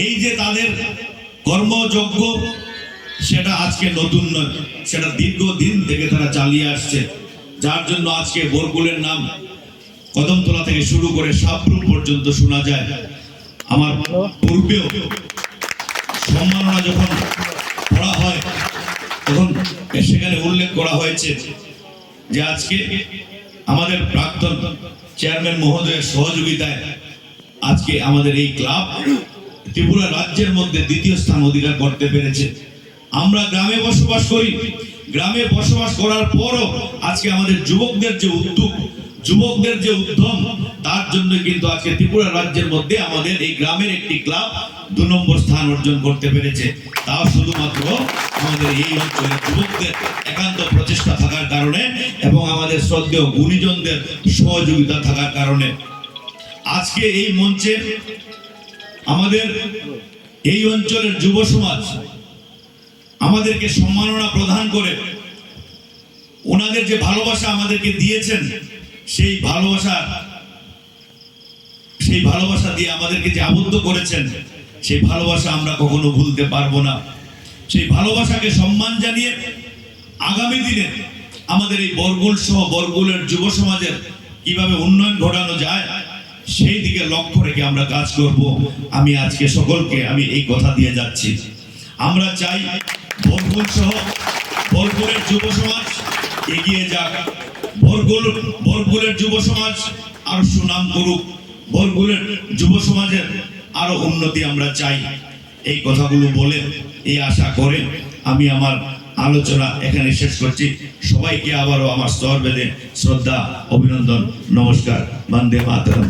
এই যে তাদের কর্মযজ্ঞ, সেটা আজকে নতুন নয়, সেটা দীর্ঘদিন থেকে তারা চালিয়ে আসছে। যার জন্য আজকে বরগুলের নাম কদমতলা থেকে শুরু করে সাবরুম পর্যন্ত শোনা যায়। আমার পূর্বেও সম্মাননা যখন করা হয়, তখন সেখানে উল্লেখ করা হয়েছে যে আজকে আমাদের প্রাক্তন চেয়ারম্যান মহোদয়ের সহযোগিতায় আজকে আমাদের এই ক্লাব ত্রিপুরা রাজ্যের মধ্যে দ্বিতীয় স্থান অধিকার করতে পেরেছে। আমরা গ্রামে বসবাস করি। গ্রামে বসবাস করার পরও আজকে আমাদের যুবকদের যে উদ্যোগ, যুবকদের যে উদ্যম, তার জন্য কিন্তু আজকে ত্রিপুরা রাজ্যের মধ্যে আমাদের এই গ্রামের একটি ক্লাব দু নম্বর স্থান অর্জন করতে পেরেছে। তাও শুধুমাত্র আমাদের এই অঞ্চলের যুবকদের একান্ত প্রচেষ্টা থাকার কারণে এবং আমাদের শ্রদ্ধেয় গুণীজনদের সহযোগিতা থাকার কারণে। আজকে এই মঞ্চে আমাদের এই অঞ্চলের যুব সমাজ আমাদেরকে সম্মাননা প্রদান করে ওনাদের যে ভালোবাসা আমাদেরকে দিয়েছেন, সেই ভালোবাসা সেই ভালোবাসা দিয়ে আমাদেরকে যে আবদ্ধ করেছেন, সেই ভালোবাসা আমরা কখনো ভুলতে পারব না। সেই ভালোবাসাকে সম্মান জানিয়ে আগামী দিনে আমাদের এই বরগুল সহ বরগুলের যুব সমাজের কীভাবে উন্নয়ন ঘটানো যায় সেই দিকে লক্ষ্য রেখে আমরা কাজ করব। আমি আজকে সকলকে আমি এই কথা দিয়ে যাচ্ছি। আমরা চাই বরগুল সহ বরগুলের যুব সমাজ এগিয়ে যাক। বরগুল, বরগুলের যুব সমাজ আরও সুনাম করুক। বরগুলের যুব সমাজের আরও উন্নতি আমরা চাই। এই কথাগুলো বলে এই আশা করে আমি আমার আলোচনা এখানে শেষ করছি। সবাইকে আবারও আমার স্তর বেঁধে শ্রদ্ধা অভিনন্দন নমস্কার। বন্দে মাতরম।